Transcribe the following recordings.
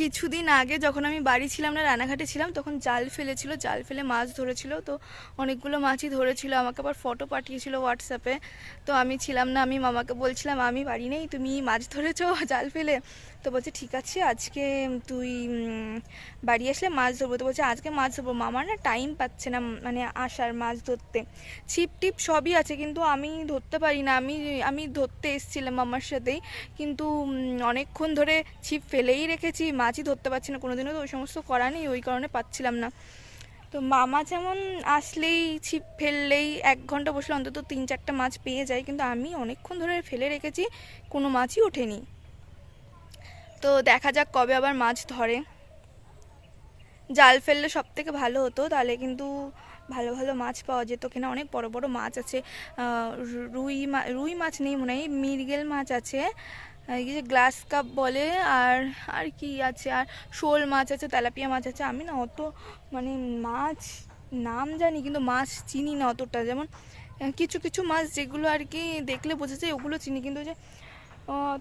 কিছুদিন আগে যখন আমি বাড়ি ছিলাম না, রানাঘাটে ছিলাম, তখন জাল ফেলেছিল, জাল ফেলে মাছ ধরেছিল। তো অনেকগুলো মাছই ধরেছিল, আমাকে আবার ফটো পাঠিয়েছিল হোয়াটসঅ্যাপে তো আমি ছিলাম না, আমি মামাকে বলছিলাম, আমি বাড়ি নেই, তুমি মাছ ধরেছো জাল ফেলে? তো বলছে, ঠিক আছে, আজকে তুই বাড়ি আসলে মাছ ধরবো। তো বলছে, আজকে মাছ ধরবো? মামার না টাইম পাচ্ছে না মানে আসার মাছ ধরতে। ছিপ টিপ সবই আছে, কিন্তু আমি ধরতে পারি না। আমি আমি ধরতে এসেছিলাম মামার সাথেই। কিন্তু অনেকক্ষণ ধরে ছিপ ফেলেই রেখেছি মাছই ধরতে পারছি না, কোনোদিনও তো ওই সমস্ত করা নেই, ওই কারণে পাচ্ছিলাম না। তো মামা যেমন আসলেই ছিপ ফেললেই এক ঘণ্টা বসলে অন্তত তিন চারটে মাছ পেয়ে যায়, কিন্তু আমি অনেকক্ষণ ধরে ফেলে রেখেছি, কোনো মাছই ওঠেনি। তো দেখা যাক কবে আবার মাছ ধরে। জাল ফেললে সব থেকে ভালো হতো, তাহলে কিন্তু ভালো ভালো মাছ পাওয়া যেত কিনা, অনেক বড় বড় মাছ আছে রুই মা, রুই মাছ নেই মনে হয় মৃগেল মাছ আছে গ্লাস কাপ বলে, আর আর কি আছে? আর শোল মাছ আছে, তেলাপিয়া মাছ আছে, আমি না অত মানে মাছ নাম জানি, কিন্তু মাছ চিনি না অতটা। যেমন কিছু কিছু মাছ যেগুলো আর কি দেখলে বোঝা যায়, ওগুলো চিনি, কিন্তু যে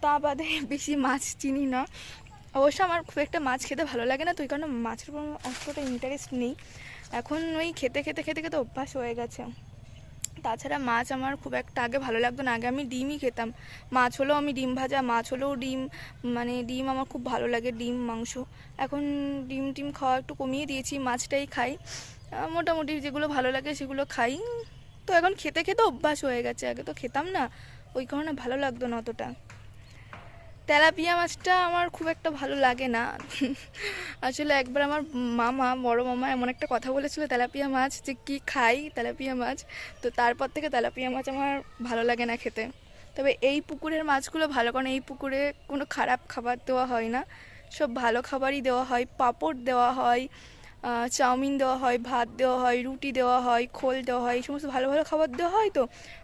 তা বাদে বেশি মাছ চিনি না। অবশ্য আমার খুব একটা মাছ খেতে ভালো লাগে না, তো ওই কারণে মাছের উপর অতটা ইন্টারেস্ট নেই। এখন ওই খেতে খেতে খেতে খেতে অভ্যাস হয়ে গেছে। তাছাড়া মাছ আমার খুব একটা আগে ভালো লাগতো না, আগে আমি ডিমই খেতাম। মাছ হলেও আমি ডিম ভাজা, মাছ হলেও ডিম মানে ডিম আমার খুব ভালো লাগে, ডিম, মাংস। এখন ডিম টিম খাওয়া একটু কমিয়ে দিয়েছি, মাছটাই খাই। মোটামুটি যেগুলো ভালো লাগে সেগুলো খাই। তো এখন খেতে খেতে অভ্যাস হয়ে গেছে, আগে তো খেতাম না, ওই কারণে ভালো লাগতো না অতটা। তেলাপিয়া মাছটা আমার খুব একটা ভালো লাগে না। আসলে একবার আমার মামা, বড় মামা এমন একটা কথা বলেছিল তেলাপিয়া মাছ, যে কি খাই তেলাপিয়া মাছ? তো তারপর থেকে তেলাপিয়া মাছ আমার ভালো লাগে না খেতে। তবে এই পুকুরের মাছগুলো ভালো, কারণ এই পুকুরে কোনো খারাপ খাবার দেওয়া হয় না। সব ভালো খাবারই দেওয়া হয়, পাপড় দেওয়া হয় চাউমিন দেওয়া হয়, ভাত দেওয়া হয়, রুটি দেওয়া হয়, খোল দেওয়া হয়, এই সমস্ত ভালো ভালো খাবার দেওয়া হয় তো?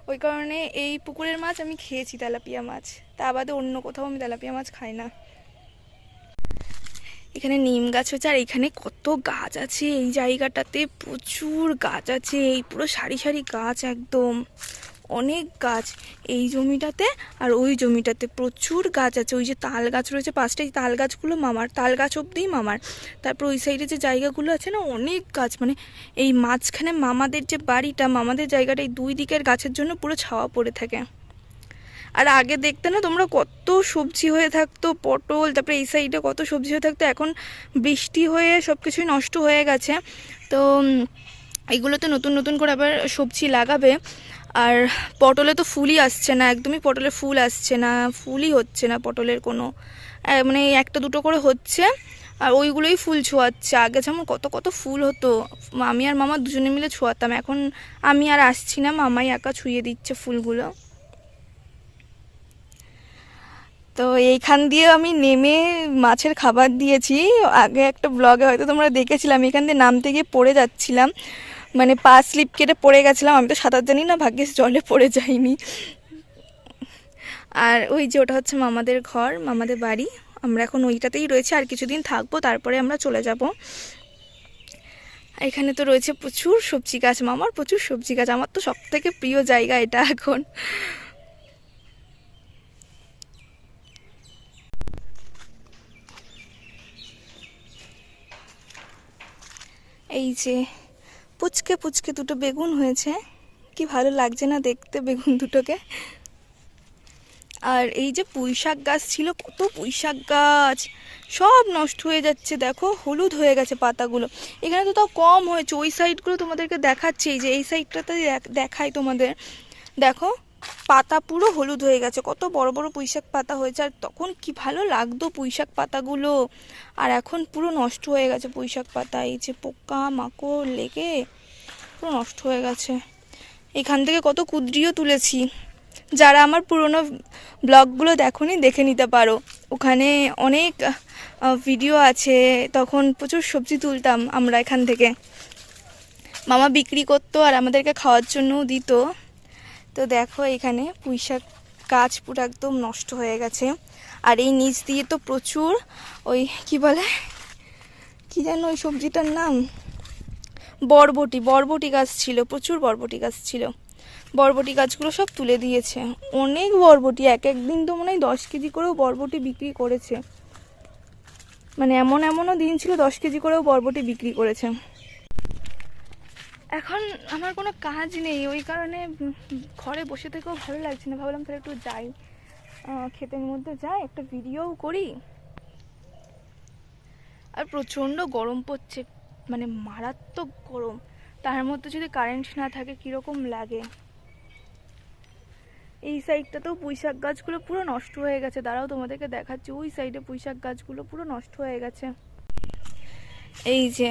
ওই কারণে এই পুকুরের মাছ আমি খেয়েছি, তেলাপিয়া মাছ। তা বাদে অন্য কোথাও আমি তেলাপিয়া মাছ খাই না। এখানে নিম গাছ হচ্ছে, আর এখানে কত গাছ আছে। এই জায়গাটাতে প্রচুর গাছ আছে, এই পুরো সারি সারি গাছ একদম। অনেক গাছ এই জমিটাতে আর ওই জমিটাতে প্রচুর গাছ আছে। ওই যে তাল গাছ রয়েছে পাঁচটাই তাল গাছগুলো মামার, তাল গাছ অব্দিই মামার। তারপর ওই সাইডে যে জায়গাগুলো আছে না, অনেক গাছ মানে এই মাঝখানে মামাদের যে বাড়িটা, মামাদের জায়গাটা এই দুই দিকের গাছের জন্য পুরো ছাওয়া পড়ে থাকে। আর আগে দেখতে না তোমরা কত সবজি হয়ে থাকতো, পটল, তারপরে এই সাইডে কত সবজি হয়ে থাকতো, এখন বৃষ্টি হয়ে সব কিছুই নষ্ট হয়ে গেছে। তো এগুলোতে নতুন নতুন করে আবার সবজি লাগাবে। আর পটলে তো ফুলই আসছে না, একদমই পটলে ফুল আসছে না, ফুলই হচ্ছে না পটলের কোনো। মানে একটা দুটো করে হচ্ছে, আর ওইগুলোই ফুল ছোঁয়াচ্ছে। আগে যেমন কত কত ফুল হতো, আমি আর মামা দুজনে মিলে ছোঁয়াতাম, এখন আমি আর আসছি না, মামাই একা ছুঁয়ে দিচ্ছে ফুলগুলো। তো এইখান দিয়ে আমি নেমে মাছের খাবার দিয়েছি। আগে একটা ব্লগে হয়তো তোমরা দেখেছিলাম, এখান দিয়ে নামতে গিয়ে পড়ে যাচ্ছিলাম। মানে পা স্লিপ কেটে পড়ে গেছিলাম, আমি তো সাঁতার জানি না, ভাগ্যিস জলে পড়ে যাইনি। আর ওই যে ওটা হচ্ছে মামাদের ঘর, মামাদের বাড়ি। আমরা এখন ওইটাতেই রয়েছে, আর কিছুদিন থাকব, তারপরে আমরা চলে যাব। এখানে তো রয়েছে প্রচুর সবজি গাছ, মামার প্রচুর সবজি গাছ, আমার তো সব থেকে প্রিয় জায়গা এটা এখন। এই যে পুচকে পুচকে দুটো বেগুন হয়েছে। কি ভালো লাগছে না দেখতে বেগুন দুটোকে। আর এই যে পুঁই শাক গাছ ছিল, কত পুঁই শাক গাছ। সব নষ্ট হয়ে যাচ্ছে, দেখো, হলুদ হয়ে গেছে পাতাগুলো। এখানে তো তাও কম হয়েছে, ওই সাইডগুলো তোমাদেরকে দেখাচ্ছে যে এই সাইডটাতে দেখ- দেখাই তোমাদের। দেখো পাতা পুরো হলুদ হয়ে গেছে। কত বড় বড় পুঁইশাক পাতা হয়েছে। আর তখন কি ভালো লাগতো পুঁইশাক পাতাগুলো। আর এখন পুরো নষ্ট হয়ে গেছে পুঁইশাক পাতা। এই যে পোকা, মাকড় লেগে পুরো নষ্ট হয়ে গেছে। এখান থেকে কত কুদ্রিও তুলেছি। যারা আমার পুরনো ব্লগগুলো দেখোনি, দেখে নিতে পারো। ওখানে অনেক ভিডিও আছে। তখন প্রচুর সবজি তুলতাম আমরা এখান থেকে। মামা বিক্রি করতো আর আমাদেরকে খাওয়ার জন্যও দিত। তো দেখো এখানে পুঁইশাক গাছ পুরো একদম নষ্ট হয়ে গেছে। আর এই নিচ দিয়ে তো প্রচুর ওই কি বলে, কি জানো ওই সবজিটার নাম? বরবটি বরবটি গাছ ছিল, প্রচুর বরবটি গাছ ছিল। বরবটি গাছগুলো সব তুলে দিয়েছে। অনেক বরবটি, এক এক দিন তো মনে হয় দশ কেজি করেও বরবটি বিক্রি করেছে। মানে এমন এমনও দিন ছিল দশ কেজি করেও বরবটি বিক্রি করেছে। এখন আমার কোনো কাজ নেই, ওই কারণে ঘরে বসে থেকেও ভালো লাগছে না। ভাবলাম তাহলে একটু যাই। ক্ষেতের মধ্যে যাই, একটা ভিডিওও করি। আর প্রচণ্ড গরম পড়ছে মানে মারাত্মক গরম। তার মধ্যে যদি কারেন্ট না থাকে, কীরকম লাগে? এই সাইডটাতেও পুঁইশাক গাছগুলো পুরো নষ্ট হয়ে গেছে। দাঁড়াও, তোমাদেরকে দেখাচ্ছি। ওই সাইডে পুঁইশাক গাছগুলো পুরো নষ্ট হয়ে গেছে। এই যে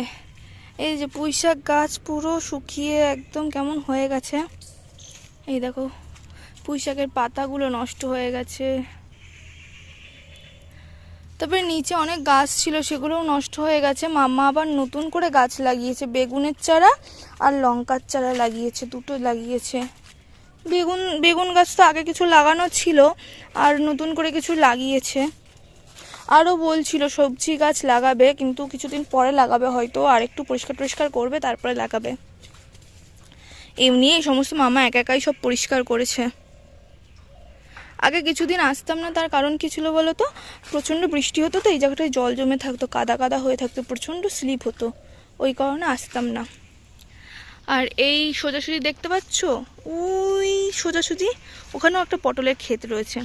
এই যে পুঁইশাক গাছ পুরো শুকিয়ে একদম কেমন হয়ে গেছে। এই দেখো, পুঁইশাকের পাতাগুলো নষ্ট হয়ে গেছে। তারপরে নিচে অনেক গাছ ছিল, সেগুলোও নষ্ট হয়ে গেছে। মামা আবার নতুন করে গাছ লাগিয়েছে, বেগুনের চারা আর লঙ্কার চারা লাগিয়েছে, দুটো লাগিয়েছে। বেগুন বেগুন গাছ তো আগে কিছু লাগানো ছিল, আর নতুন করে কিছু লাগিয়েছে। আরও বলছিল, সবজি গাছ লাগাবে, কিন্তু কিছুদিন পরে লাগাবে, হয়তো আর একটু পরিষ্কার টরিষ্কার করবে, তারপরে লাগাবে। এমনি এই সমস্ত মামা একা একাই সব পরিষ্কার করেছে। আগে কিছুদিন আসতাম না, তার কারণ কি ছিল বলো তো? প্রচণ্ড বৃষ্টি হতো তো, এই জায়গাটায় জল জমে থাকতো, কাদা কাদা হয়ে থাকতো, প্রচণ্ড স্লিপ হতো। ওই কারণে আসতাম না। আর এই সোজাসুজি দেখতে পাচ্ছ? ওই সোজাসুজি, ওখানেও একটা পটলের ক্ষেত রয়েছে।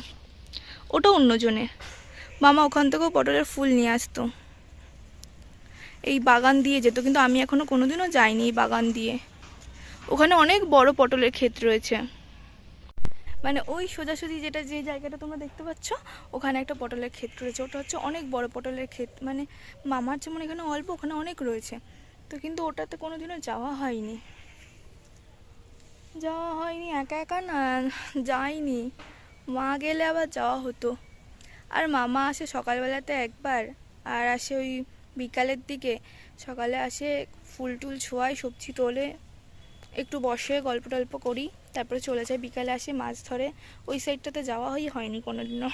ওটা অন্যজনের। মামা ওখান থেকেও পটলের ফুল নিয়ে আসতো। এই বাগান দিয়ে যেত, কিন্তু আমি এখনও কোনোদিনও যাইনি এই বাগান দিয়ে। ওখানে অনেক বড় পটলের ক্ষেত রয়েছে। মানে ওই সোজাসুজি যেটা যে জায়গাটা তোমরা দেখতে পাচ্ছ, ওখানে একটা পটলের ক্ষেত রয়েছে। ওটা হচ্ছে অনেক বড় পটলের ক্ষেত। মানে মামার যেমন এখানে অল্প, ওখানে অনেক রয়েছে। তো কিন্তু ওটাতে কোনোদিনও যাওয়া হয়নি। যাওয়া হয়নি, একা একা না, যাইনি। মা গেলে আবার যাওয়া হতো। আর মামা আসে সকালবেলাতে একবার, আর আসে ওই বিকালের দিকে। সকালে আসে ফুল টুল ছোঁয়ায়, সবজি তোলে, একটু বসে, গল্প টল্প করি, তারপরে চলে যায়। বিকালে আসে মাছ ধরে। ওই সাইডটাতে যাওয়া হই হয়নি কোনোদিনও।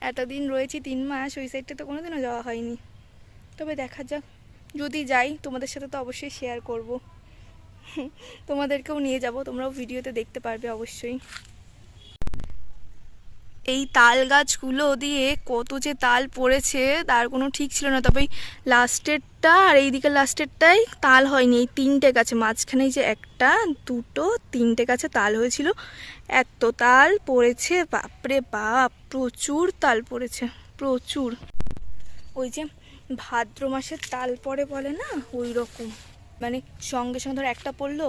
এতদিন রয়েছি তিন মাস, ওই সাইডটাতে কোনোদিনও যাওয়া হয়নি। তবে দেখা যাক। যদি যাই, তোমাদের সাথে তো অবশ্যই শেয়ার করব। তোমাদেরকেও নিয়ে যাব। তোমরাও ভিডিওতে দেখতে পারবে অবশ্যই। এই তাল গাছগুলো দিয়ে কত যে তাল পড়েছে, তার কোনো ঠিক ছিল না। তবে লাস্টেরটা আর এই দিকে লাস্টেরটাই তাল হয়নি। এই তিনটে গাছে, মাঝখানে এই যে একটা, দুটো, তিনটে গাছে তাল হয়েছিল। এত তাল পড়েছে, বাপরে বাপ, প্রচুর তাল পড়েছে, প্রচুর। ওই যে ভাদ্র মাসের তাল পড়ে বলে না? ওই রকম মানে সঙ্গে সঙ্গে ধর একটা পড়ল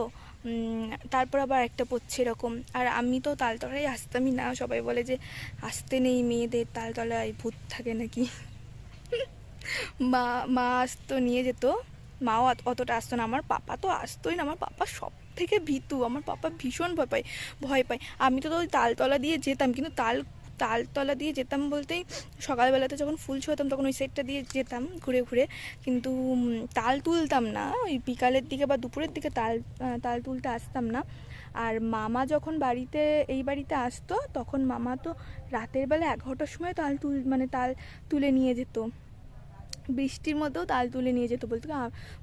তারপর আবার একটা পড়ছে এরকম। আর আমি তো তালতলায় আসতামই না। সবাই বলে যে, আসতে নেই মেয়েদের তালতলায়, ভূত থাকে নাকি? মা মা আসতো, নিয়ে যেত। মাও অতটা আসতো না। আমার পাপা তো আসতোই না। আমার পাপা সব থেকে ভীতু। আমার পাপা ভীষণ ভয় পায় ভয় পায়। আমি তো ওই তালতলা দিয়ে যেতাম, কিন্তু তাল তালতলা দিয়ে যেতাম বলতেই সকালবেলাতে যখন ফুল ছোঁয়াতাম তখন ওই সাইডটা দিয়ে যেতাম ঘুরে ঘুরে। কিন্তু তাল তুলতাম না। ওই বিকালের দিকে বা দুপুরের দিকে তাল তাল তুলতে আসতাম না। আর মামা যখন বাড়িতে, এই বাড়িতে আসতো, তখন মামা তো রাতের বেলা এগারোটার সময় তাল তুল মানে তাল তুলে নিয়ে যেত। বৃষ্টির মধ্যেও তাল তুলে নিয়ে যেত। বলতো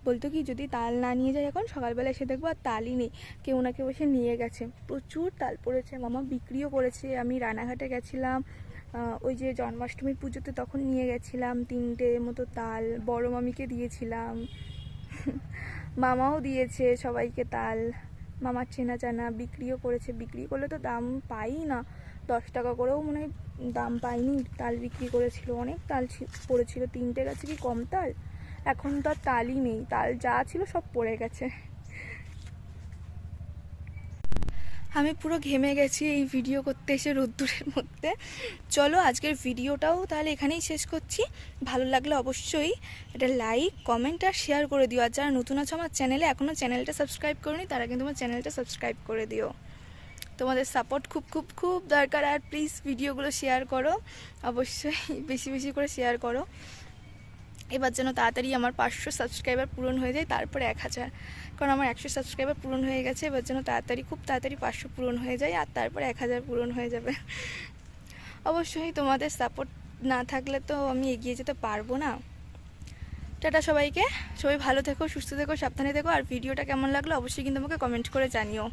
বলতো কি, যদি তাল না নিয়ে যায় এখন, সকালবেলা এসে দেখব আর তালই নেই। কেউ না কেউ এসে নিয়ে গেছে। প্রচুর তাল পড়েছে। মামা বিক্রিও করেছে। আমি রানাঘাটে গেছিলাম। ওই যে জন্মাষ্টমীর পুজোতে তখন নিয়ে গেছিলাম তিনটে মতো তাল। বড় মামিকে দিয়েছিলাম। মামাও দিয়েছে সবাইকে তাল। মামার চেনা জানা বিক্রিও করেছে। বিক্রি করলে তো দাম পাই না। দশ টাকা করেও মনে হয় দাম পাইনি। তাল বিক্রি করেছিল অনেক, তাল পড়েছিল তিনটে, গাছে কি কম তাল? এখন তো আর তালই নেই, তাল যা ছিল সব পড়ে গেছে। আমি পুরো ঘেমে গেছি এই ভিডিও করতে এসে রোদ্দুরের মধ্যে। চলো আজকের ভিডিওটাও তাহলে এখানেই শেষ করছি। ভালো লাগলে অবশ্যই এটা লাইক, কমেন্ট আর শেয়ার করে দিও। আর যারা নতুন আছে আমার চ্যানেলে এখনও চ্যানেলটা সাবস্ক্রাইব করনি, তারা কিন্তু আমার চ্যানেলটা সাবস্ক্রাইব করে দিও। তোমাদের সাপোর্ট খুব খুব খুব দরকার। আর প্লিজ ভিডিওগুলো শেয়ার করো। অবশ্যই বেশি বেশি করে শেয়ার করো। এবার যেন তাড়াতাড়ি আমার পাঁচশো সাবস্ক্রাইবার পূরণ হয়ে যায়, তারপরে এক হাজার। কারণ আমার একশো সাবস্ক্রাইবার পূরণ হয়ে গেছে, এবার যেন তাড়াতাড়ি, খুব তাড়াতাড়ি পাঁচশো পূরণ হয়ে যায়, আর তারপরে এক হাজার পূরণ হয়ে যাবে। অবশ্যই তোমাদের সাপোর্ট না থাকলে তো আমি এগিয়ে যেতে পারব না। টাটা সবাইকে। সবাই ভালো থেকো, সুস্থ থেকো, সাবধানে থেকো। আর ভিডিওটা কেমন লাগল অবশ্যই কিন্তু আমাকে কমেন্ট করে জানিও।